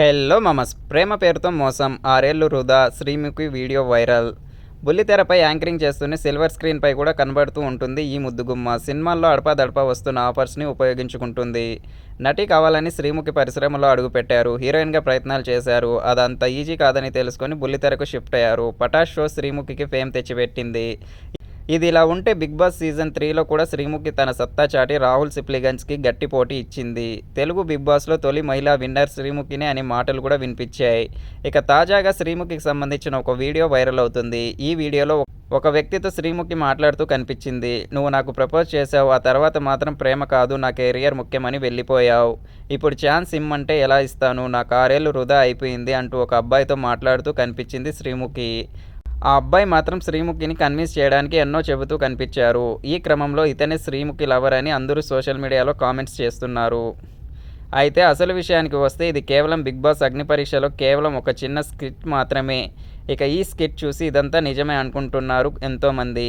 Hello మమస్. ప్రేమ పేరుతో మోసం ఆరేళ్ళు వృధా శ్రీముఖి వీడియో వైరల్. బుల్లితెరపై యాంకరింగ్ చేస్తూనే సిల్వర్ స్క్రీన్పై కూడా కనబడుతూ ఉంటుంది ఈ ముద్దుగుమ్మ సినిమాల్లో అడపాదడపా వస్తున్న ఆఫర్స్ని ఉపయోగించుకుంటుంది. నటి కావాలని శ్రీముఖి పరిశ్రమలో అడుగుపెట్టారు హీరోయిన్గా ప్రయత్నాలు చేశారు. అదంత ఈజీ కాదని తెలుసుకొని బుల్లితెరకు షిఫ్ట్ అయ్యారు. పటాష్ షో శ్రీముఖికి ఫేమ్ తెచ్చిపెట్టింది. ఇది ఇలా ఉంటే బిగ్ బాస్ సీజన్ త్రీలో కూడా శ్రీముఖి తన సత్తా చాటి రాహుల్ సిప్లిగన్స్కి గట్టి పోటీ ఇచ్చింది. తెలుగు బిగ్ బాస్లో తొలి మహిళా విన్నర్ శ్రీముఖినే అనే మాటలు కూడా వినిపించాయి. ఇక తాజాగా శ్రీముఖికి సంబంధించిన ఒక వీడియో వైరల్ అవుతుంది. ఈ వీడియోలో ఒక వ్యక్తితో శ్రీముఖి మాట్లాడుతూ కనిపించింది. నువ్వు నాకు ప్రపోజ్ చేసావు ఆ తర్వాత మాత్రం ప్రేమ కాదు. నా కెరియర్ ముఖ్యమని వెళ్ళిపోయావు. ఇప్పుడు ఛాన్స్ ఇమ్మంటే ఎలా ఇస్తాను? నా కారేళ్ళు వృధా అయిపోయింది అంటూ ఒక అబ్బాయితో మాట్లాడుతూ కనిపించింది శ్రీముఖి. ఆ అబ్బాయి మాత్రం శ్రీముఖిని కన్విన్స్ చేయడానికి ఎన్నో చెబుతూ కనిపించారు. ఈ క్రమంలో ఇతనే శ్రీముఖి లవర్ అని అందరూ సోషల్ మీడియాలో కామెంట్స్ చేస్తున్నారు. అయితే అసలు విషయానికి వస్తే ఇది కేవలం బిగ్ బాస్ అగ్ని పరీక్షలో కేవలం ఒక చిన్న స్కిట్ మాత్రమే. ఇక ఈ స్కిట్ చూసి ఇదంతా నిజమే అనుకుంటున్నారు ఎంతోమంది.